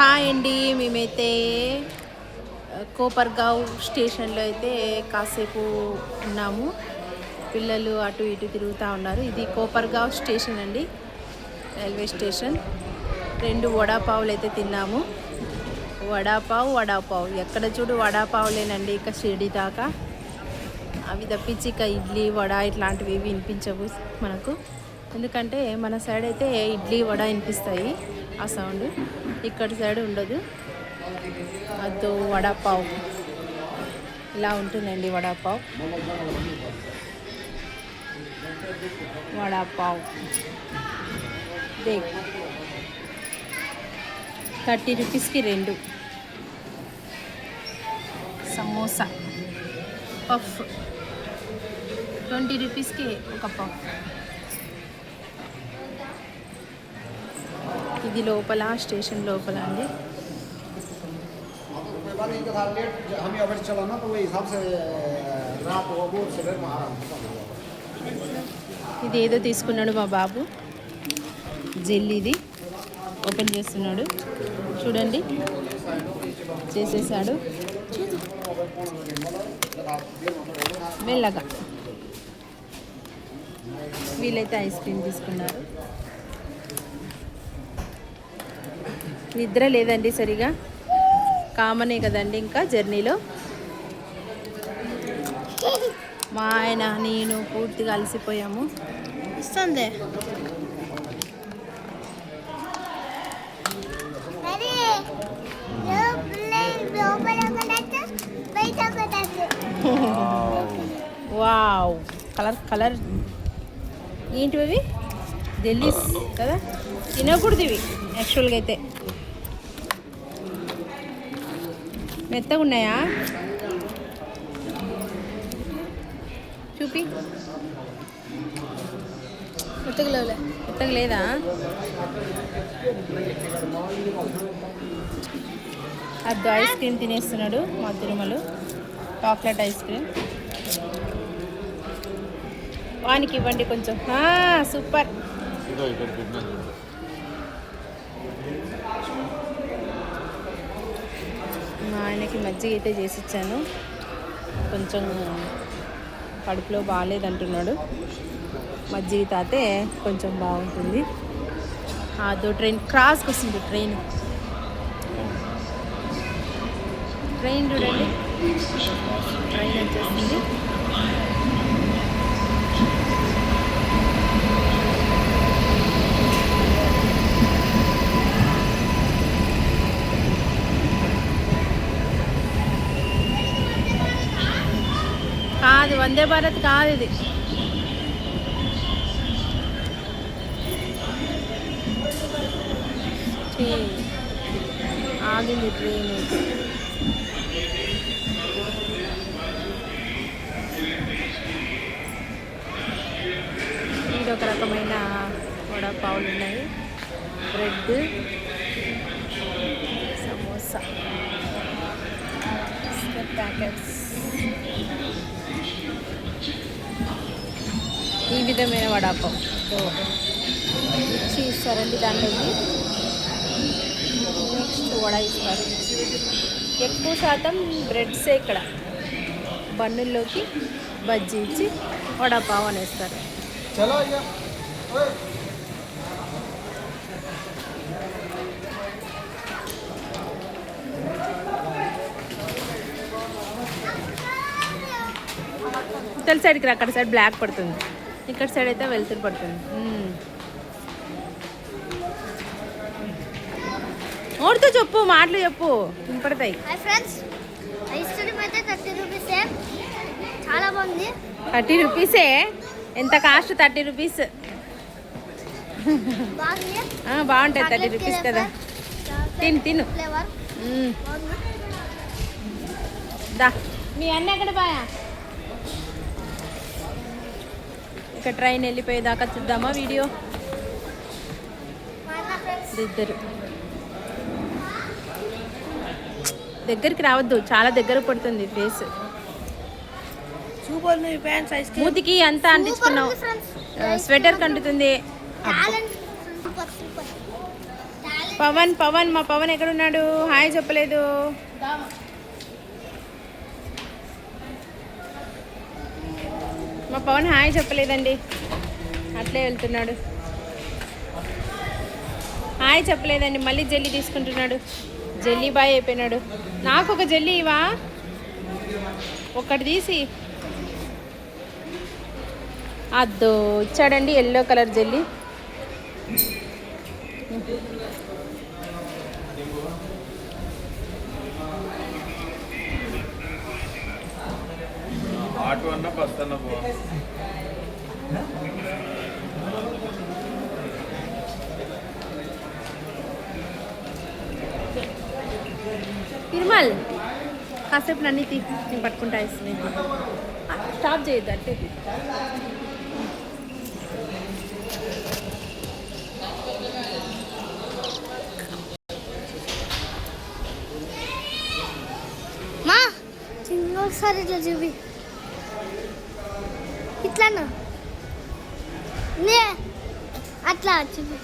Hi అండి మేమైతే కోపర్గావ్ స్టేషన్లో అయితే కాసేపు ఉన్నాము. పిల్లలు అటు ఇటు తిరుగుతూ ఉన్నారు. ఇది కోపర్గావ్ స్టేషన్ అండి రైల్వే స్టేషన్. రెండు వడాపావులు అయితే తిన్నాము. వడాపావు వడాపావు. ఎక్కడ చూడు వడాపావులేనండి ఇక షిరిడి దాకా. అవి తప్పించి ఇక ఇడ్లీ వడ ఇట్లాంటివి ఏవి వినిపించవు మనకు. ఎందుకంటే మన సైడ్ అయితే ఇడ్లీ వడ వినిపిస్తాయి ఆ సౌండ్. ఇక్కడ సైడ్ ఉండదు. అదో వడాపావ్. ఇలా ఉంటుందండి వడాపావ్. వడాపావ్. దేక్ థర్టీ రూపీస్కి రెండు. సమోసా. పఫ్. ట్వంటీ రూపీస్కి ఒక పఫ్. ఇది లోపల స్టేషన్ లోపల అండి. ఇది ఏదో తీసుకున్నాడు మా బాబు. జెల్ ఇది. ఓపెన్ చేస్తున్నాడు. చూడండి. చేసేసాడు. మెల్లగా. వీళ్ళైతే ఐస్ క్రీమ్ తీసుకున్నారు. నిద్ర లేదండి సరిగా. కామనే కదండి ఇంకా జర్నీలో. మా ఆయన నేను పూర్తిగా అలసిపోయాము. ఇస్తుంది. వావ్. Colour colour. ఏంటివి ఢిల్లీస్ కదా? తినకూడదు ఇవి యాక్చువల్గా అయితే. మెత్తగా ఉన్నాయా? చూపి. మెత్తగా లేవులే. మెత్తగా లేదా? అద్దు ఐస్ క్రీమ్ తినేస్తున్నాడు మా తిరుమలు. Chocolate ice cream. వానికి ఇవ్వండి కొంచెం. ఆ, సూపర్. మా ఆయనకి మజ్జిగ అయితే చేసి ఇచ్చాను కొంచెం కడుపులో బాగాలేదంటున్నాడు మజ్జిగ తాతే కొంచెం బాగుంటుంది. అదో ట్రైన్ క్రాస్కి వస్తుంది ట్రైన్. ట్రైన్ చూడండి. ట్రైన్ వచ్చేస్తుంది కాదు వందే భారత్ కాదు ఇది. ఆగింది ట్రైన్ ఇది ఒక రకమైన వడపావులు ఉన్నాయి. Bread samosa packets. ఈ విధమైన వడాపావు ఇస్తారండి దాంట్లోకి. నెక్స్ట్ వడ ఇస్తారు ఎక్కువ శాతం బ్రెడ్సే ఇక్కడ. బన్నుల్లోకి బజ్జీ ఇచ్చి వడపావు అనేస్తారు. తెలుసా ఇక్కడ అక్కడ సైడ్ బ్లాక్ పడుతుంది. ఇక్కడ సైడ్ అయితే వెళ్తురు పడుతుంది. ఓడితో చెప్పు మాటలు చెప్పు. వినపడతాయి. ఫ్రెండ్స్ థర్టీ రూపీస్ చాలా బాగుంది. థర్టీ రూపీసే ఎంత కాస్ట్ థర్టీ రూపీస్? బాగుంటుంది థర్టీ రూపీస్ కదా. తిను తిను. దా. మీ అన్న ఎక్కడ బాయా ఇక ట్రైన్ వెళ్ళిపోయేదాకా చూద్దామా వీడియో? ఇద్దరు. దగ్గరికి రావద్దు చాలా దగ్గర పడుతుంది ఫేస్ మూతికి అంతా అంటించుకున్నావు. ఆ, sweater కంటుతుంది. Talent super super talent Pavan Pavan మా పవన్ ఎక్కడున్నాడు? హాయ్ చెప్పలేదు. మా పవన్ హాయ్ చెప్పలేదండి. అట్లే వెళ్తున్నాడు. హాయ్ చెప్పలేదండి మళ్ళీ జల్లీ తీసుకుంటున్నాడు. జల్లీ బాయ్ అయిపోయినాడు. నాకు ఒక జల్లీ ఇవా ఒకటి తీసి. అద్దో ఇచ్చాడండి ఎల్లో కలర్ జల్లీ. ఆటో అన్న బస్ అన్న పో. తిరుమల్. కాసేపు నన్ను తీ నేను పట్టుకుంటా ఇస్తుంది స్టాప్ చేయొద్దు అంటే మా చిన్న ఒకసారి ఇట్లా చూపి. ఇట్లానా? నే అట్లా చూపి